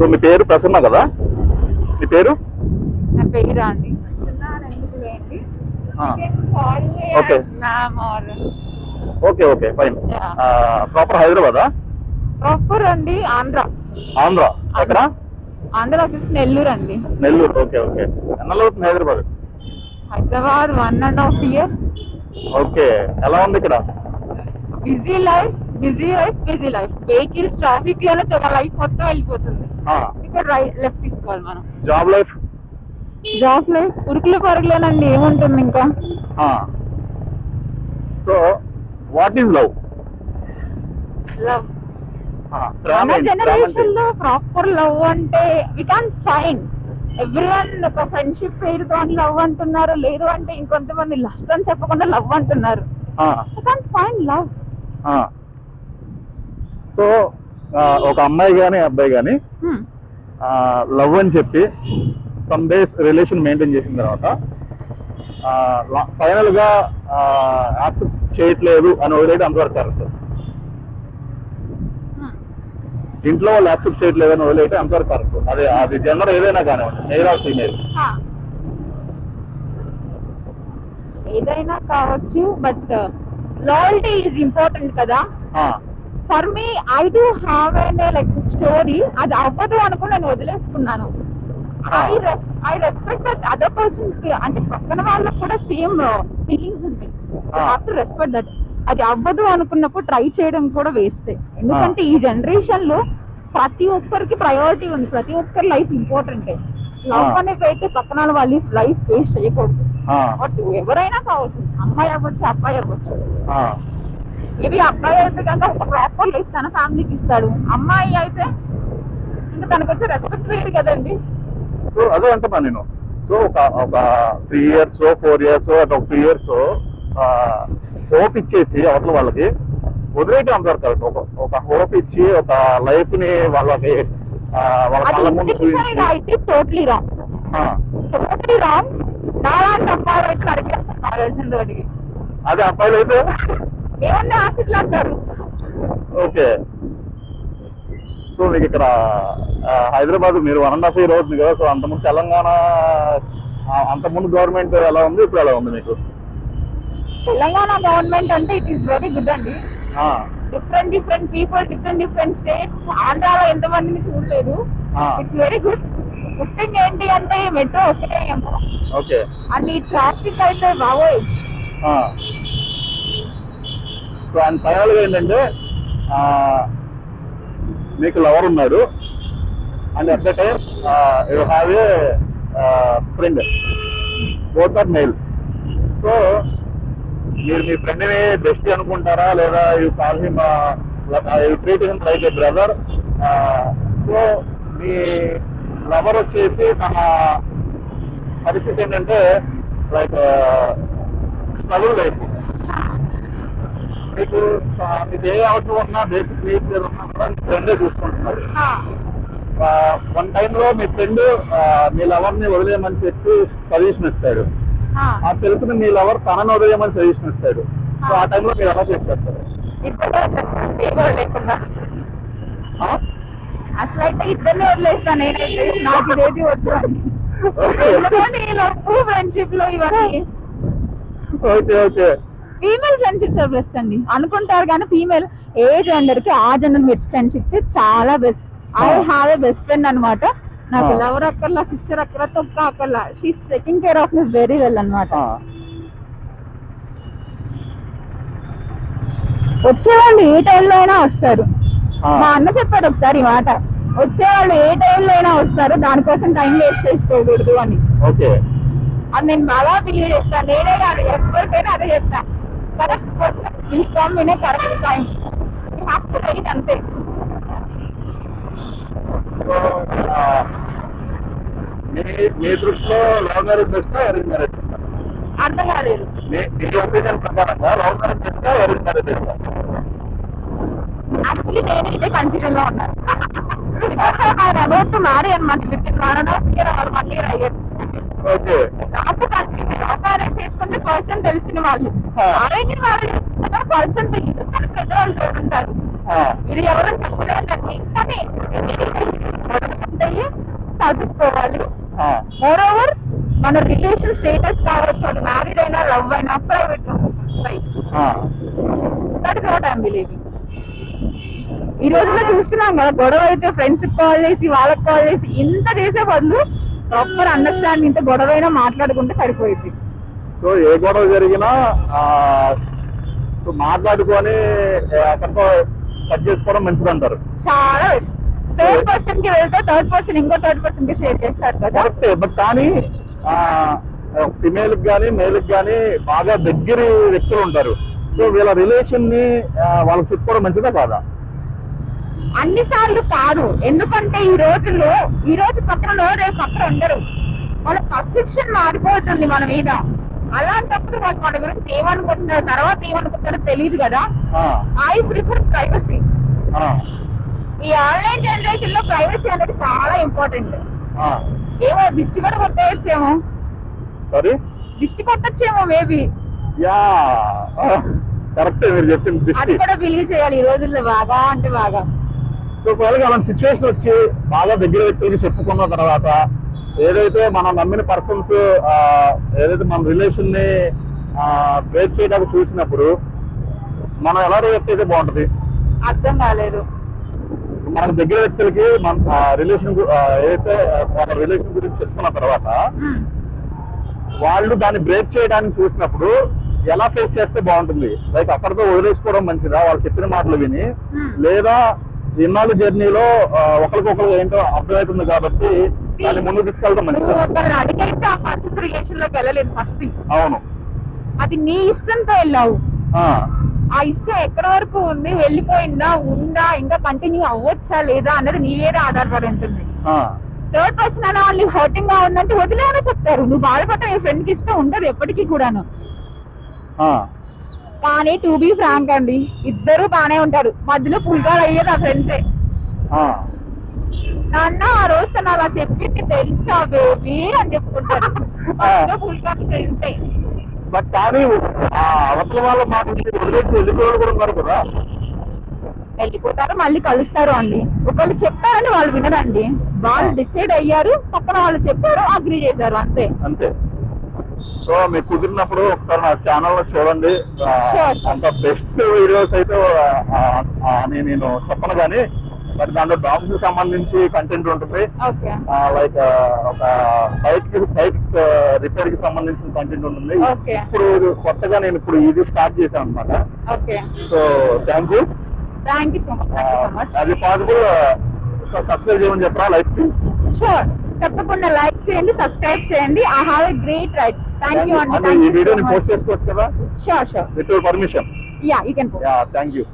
So మీ పేరు ప్రసన్న కదా? మీ పేరు? నా పేరు అండి R okay okay fine. Proper హైదరాబాదా? Proper అండి ఆంధ్ర. ఆంధ్ర. ఎక్కడ? ఆంధ్ర ఆఫీస్ నెల్లూరు అండి. నెల్లూరు ఓకే ఓకే ఎన్నలో అవుతుంది Hyderabad? Hyderabad one and half year. Okay ఎలా ఉంది ఇక్కడ? Busy life busy life busy life. Vehicles ట్రాఫిక్లోనే చాలా లైఫ్ మొత్తం వెళ్ళిపోతుంది. ఇక్కడ రైట్ లెఫ్ట్ తీసుకోవాలి మనం. Job life? Job life? ఉరుకులు పరుగులేనండి ఏముంటుంది ఇంకా? So what is love love మన జనరేషన్లో ప్రాపర్ లవ్ అంటే వి కాన్ ఫైన్ ఎవ్రీవన్ ఒక ఫ్రెండ్షిప్ పేరుతో లవ్ అంటున్నారు లేదు అంటే ఇంకొంతమంది లస్ట్ అని చెప్పకుండా లవ్ అంటున్నారు. కాన్ ఫైన్ లవ్ సో ఒక అమ్మాయి కానీ అబ్బాయి కానీ లవ్ అని చెప్పి సమ్ డేస్ రిలేషన్ మెయింటైన్ చేసిన తర్వాత ఫైనల్గా యాక్సెప్ట్ చేయట్లేదు అని వదిలేయడం అంతవరకు కరెక్ట్. ఇంట్లో వాళ్ళు యాక్సెప్ట్ చేయట్లేదు అని వదిలేయడం అంతవరకు కరెక్ట్. అదే అది జెండర్ ఏదైనా కానివ్వండి మేల్ ఆర్ ఫీమేల్ ఏదైనా కావచ్చు బట్ లాయల్టీ ఈజ్ ఇంపార్టెంట్ కదా. For me I do have an like story అది అవ్వదు అనుకుని నేను వదిలేసుకున్నాను. I res I respect that other person అంటే పక్కన వాళ్ళకి కూడా సేమ్ ఫీలింగ్స్ ఉంటాయి Ah. Have to respect that అది అవ్వదు అనుకున్నప్పుడు ట్రై చేయడం కూడా వేస్ట్ ఎందుకంటే ఈ జనరేషన్లో ప్రతి ఒక్కరికి ప్రయారిటీ ఉంది. ప్రతి ఒక్కరి లైఫ్ ఇంపార్టెంట్ లవ్ Ah. అనేది అయితే పక్కన వాళ్ళ లైఫ్ వేస్ట్ చేయకూడదు. బట్ ఎవరైనా కావచ్చు అమ్మాయి అవ్వచ్చు అబ్బాయి అవ్వచ్చు. ఇవి అబ్బాయి అయితే కనుక ఒక ప్రాపర్ లైఫ్ తన ఫ్యామిలీకి ఇస్తాడు. అమ్మాయి అయితే ఇంకా తనకు వచ్చే రెస్పెక్ట్ వేరు కదండి. సో అదే అంటున్నా నేను. సో ఒక ఒక త్రీ ఇయర్స్ ఫోర్ ఇయర్స్ అట్లా ఒక టూ ఇయర్స్ హోప్ ఇచ్చేసి అవతల వాళ్ళకి వదిలేయటం అంతవరకు కరెక్ట్. ఒక ఒక హోప్ ఇచ్చి ఒక లైఫ్ని వాళ్ళకి అయితే టోటలీ రాంగ్ టోటలీ రాంగ్ నాలాంటి అమ్మాయి అడిగేస్తాను అదే అబ్బాయిలు అయితే ఏమన్నా హాస్పిటల్ అంటారు? ఓకే. సో మీకు ఇక్కడ హైదరాబాద్ మీరు వన్ అండ్ హాఫ్ ఇయర్ అవుతుంది కదా సో అంతకుముందు తెలంగాణ అంతకుముందు గవర్నమెంట్ ఎలా ఉంది ఇప్పుడు ఎలా ఉంది మీకు? తెలంగాణ గవర్నమెంట్ అంటే ఇట్ ఈస్ వెరీ గుడ్ అండి. Different different people different different states ఆంధ్రాలో ఎంత మందిని చూడలేదు it's very good good thing ఏంటి అంటే మెట్రో ఒకటే ఏమో. ఓకే. అండ్ ఈ ట్రాఫిక్ అయితే బాబోయ్ ఆ. సో ఆయన ఫైనల్గా ఏంటంటే మీకు లవర్ ఉన్నాడు. And at the time you have a friend both are male so మీరు మీ ఫ్రెండ్ని బెస్ట్ అనుకుంటారా? లేదా you call him you treat him like a brother so me lover వచ్చేసి తన పరిస్థితి ఏంటంటే లైక్ స్ట్రగుల్ లైఫ్ మీకు మీకు ఏ అవసరం ఉన్నా బేసిక్ నీడ్స్ ఏదన్నా కూడా మీ ఫ్రెండే చూసుకుంటున్నారు. వన్ టైంలో మీ ఫ్రెండ్ మీ లవర్ని వదిలేయమని చెప్పి సజెషన్ ఇస్తాడు. ఆ. తెలిసిన మీ లవర్ తనని వదిలేయమని సజెషన్ ఇస్తాడు. సో ఆ టైంలో మీరు ఎలా ఫేస్ చేస్తారు? అసలు అయితే ఇద్దరిని వదిలేస్తాను నేనైతే. నాకు ఇదేది వద్దు అని. ఫ్రెండ్షిప్లో ఇవన్నీ. Okay okay female friendships best అండి. అనుకుంటారు కానీ ఫీమేల్ ఏ జెండర్కి ఆ జెండర్ ఫ్రెండ్షిప్స్ చాలా best I have a best friend అన్నమాట. నాకు. లవర్ అక్కర్లా సిస్టర్ అక్కర్లా తొక్క అక్కర్లా she's taking care of me very well అన్నమాట. ఆ. వచ్చేవాళ్ళు ఏ టైంలో అయినా వస్తారు. మా అన్న చెప్పాడు ఒకసారి ఈ మాట. వచ్చేవాళ్ళు ఏ టైంలో అయినా వస్తారు దానికోసం టైం వేస్ట్ చేసుకోకూడదు అని. ఓకే. అది నేను బాగా బిలీవ్ చేస్తాను నేనే కాదు ఎవరికైనా అదే చెప్తా. Correct person will come in a correct time you have to wait అంతే సో ఆ, మీ మీ దృష్టిలో love marriage best arrange marriage అర్థం కాలేదు మీ మీ ఒపీనియన్ ప్రకారంగా love marriage best arrange marriage best actually నేను ఇదే కన్ఫ్యూజన్లో ఉన్నాను అబౌట్ టు మ్యారీ అనమాట with in one and half year or one year years okay నాకు కన్ఫ్యూజన్ లవ్ మ్యారేజ్ చేసుకుంటే పర్సన్ తెలిసిన వాళ్ళు. అరేంజ్ మ్యారేజ్ చేసుకుంటే పర్సన్ తెలియదు కానీ పెద్దవాళ్ళు ఉంటారు. ఇది ఎవరో చెప్పలేదండి కానీ సర్దుకోవాలి ఆ, మోర్ ఓవర్ మన రిలేషన్ స్టేటస్ కావచ్చు అది మ్యారీడ్ అయినా లవ్ అయినా private that is what I'm believing ఈ రోజుల్లో చూస్తున్నాం కదా గొడవ అయితే ఫ్రెండ్స్ కాల్ చేసి వాళ్ళకి కాల్ చేసి ఇంత చేసే బదులు ప్రాపర్ అండర్స్టాండింగ్తో గొడవ అయినా మాట్లాడుకుంటే సరిపోయింది సో ఏ గొడవ జరిగినా ఆ, సో మాట్లాడుకొని అక్కడితో కట్ చేసుకోవడం మంచిది అంటారు చాలా థర్డ్ పర్సన్కి వెళ్తే థర్డ్ పర్సన్ ఇంకో థర్డ్ పర్సన్కి షేర్ చేస్తారు కదా. కరెక్టే బట్ కానీ ఫిమేల్కి కానీ మేల్కి కానీ బాగా దగ్గర వ్యక్తులు ఉంటారు. సో వీళ్ళ రిలేషన్ని వాళ్ళకి చెప్పుకోవడం మంచిదా కాదా? అన్ని సార్లు కాదు. ఎందుకంటే ఈ రోజుల్లో ఈ రోజు పక్కన రేపు పక్కన ఉండరు. వాళ్ళ పర్సెప్షన్ మారిపోతుంది మన మీద. అలాంటప్పుడు వాళ్ళు మన గురించి ఏమనుకుంటున్నారు తర్వాత ఏమనుకుంటారో తెలియదు కదా. I prefer privacy. ఈ ఆన్లైన్ జనరేషన్లో ప్రైవసీ అనేది చాలా ఇంపార్టెంట్. ఏమో దిష్టి కూడా కొట్టేయచ్చేమో. సారీ దిష్టి కొట్టచ్చేమో మేబీ. యా. కరెక్టే మీరు చెప్పింది అది కూడా బిలీవ్ చేయాలి ఈ రోజుల్లో బాగా అంటే బాగా. సో ఒకవేళ అలాంటి సిచ్యువేషన్ వచ్చి బాగా దగ్గర వ్యక్తులకి చెప్పుకున్న తర్వాత ఏదైతే మనం నమ్మిన పర్సన్స్ ఏదైతే మన రిలేషన్ని బ్రేక్ చేయడానికి చూసినప్పుడు మనం ఎలా రియాక్ట్ అయితే బాగుంటది అర్థం కాలేదు మనకు దగ్గర వ్యక్తులకి మన రిలేషన్ ఏదైతే మన రిలేషన్ గురించి చెప్పుకున్న తర్వాత. వాళ్ళు దాన్ని బ్రేక్ చేయడానికి చూసినప్పుడు ఎలా ఫేస్ చేస్తే బాగుంటుంది లైక్ అక్కడితో వదిలేసుకోవడం మంచిదా వాళ్ళు చెప్పిన మాటలు విని. లేదా ఇన్నాళ్ళు జర్నీలో ఒకరికొకరు ఏంటో అర్థమవుతుంది కాబట్టి. దాన్ని ముందు తీసుకెళ్ళడం మంచిదా రిలేషన్లోకి వెళ్ళలేదు ఫస్ట్ అవును. అది నీ ఇష్టంతో వెళ్ళావు. ఆ, ఇష్టం ఎక్కడి వరకు ఉంది? వెళ్ళిపోయిందా? ఉందా? ఇంకా కంటిన్యూ అవ్వచ్చా లేదా అన్నది నీ మీద ఆధారపడి ఉంటుంది. థర్డ్ పర్సన్ అనే వాళ్ళు హర్టింగ్గా ఉందంటే వదిలేమని చెప్తారు. నువ్వు బాధపడటం నీ ఫ్రెండ్కి ఇష్టం ఉండదు ఎప్పటికీ కూడాను. కానీ టు బీ ఫ్రాంక్ అండి. ఇద్దరు బానే ఉంటారు. మధ్యలో పుల్కాలు అయ్యేది ఆ. ఫ్రెండ్సే. నాన్న ఆ రోజు తను అలా చెప్పింది తెలుసా బేబీ అని చెప్పుకుంటారు. మధ్యలో పుల్కాలు ఫ్రెండ్సే బట్ కానీ అవతల వాళ్ళ మాట వదిలేసి కూడా ఉన్నారు కదా. వెళ్ళిపోతారు మళ్ళీ కలుస్తారు అండి. ఒకళ్ళు చెప్పారని వాళ్ళు వినరండి. వాళ్ళు డిసైడ్ అయ్యారు పక్కన వాళ్ళు చెప్పారు అగ్రి చేశారు అంతే. అంతే. సో మీకు కుదిరినప్పుడు ఒకసారి నా ఛానల్లో చూడండి. అంత బెస్ట్ వీడియోస్ అయితే అని నేను చెప్పను కానీ మరి దాంట్లో డాగ్స్ సంబంధించి కంటెంట్ ఉంటుంది. లైక్ ఒక బైక్ బైక్ రిపేర్కి సంబంధించిన కంటెంట్ ఉంటుంది. ఇప్పుడు కొత్తగా నేను ఇప్పుడు ఇది స్టార్ట్ చేశాను అనమాట okay so thank you thank you so much అది పాసిబుల్ సబ్స్క్రైబ్ చేయమని చెప్పరా లైక్ షూర్ తప్పకుండా లైక్ చేయండి సబ్స్క్రైబ్ చేయండి. I have a great right ఈ వీడియోని పోస్ట్ చేసుకోవచ్చు కదా? Sure sure with permission yeah you can yeah thank you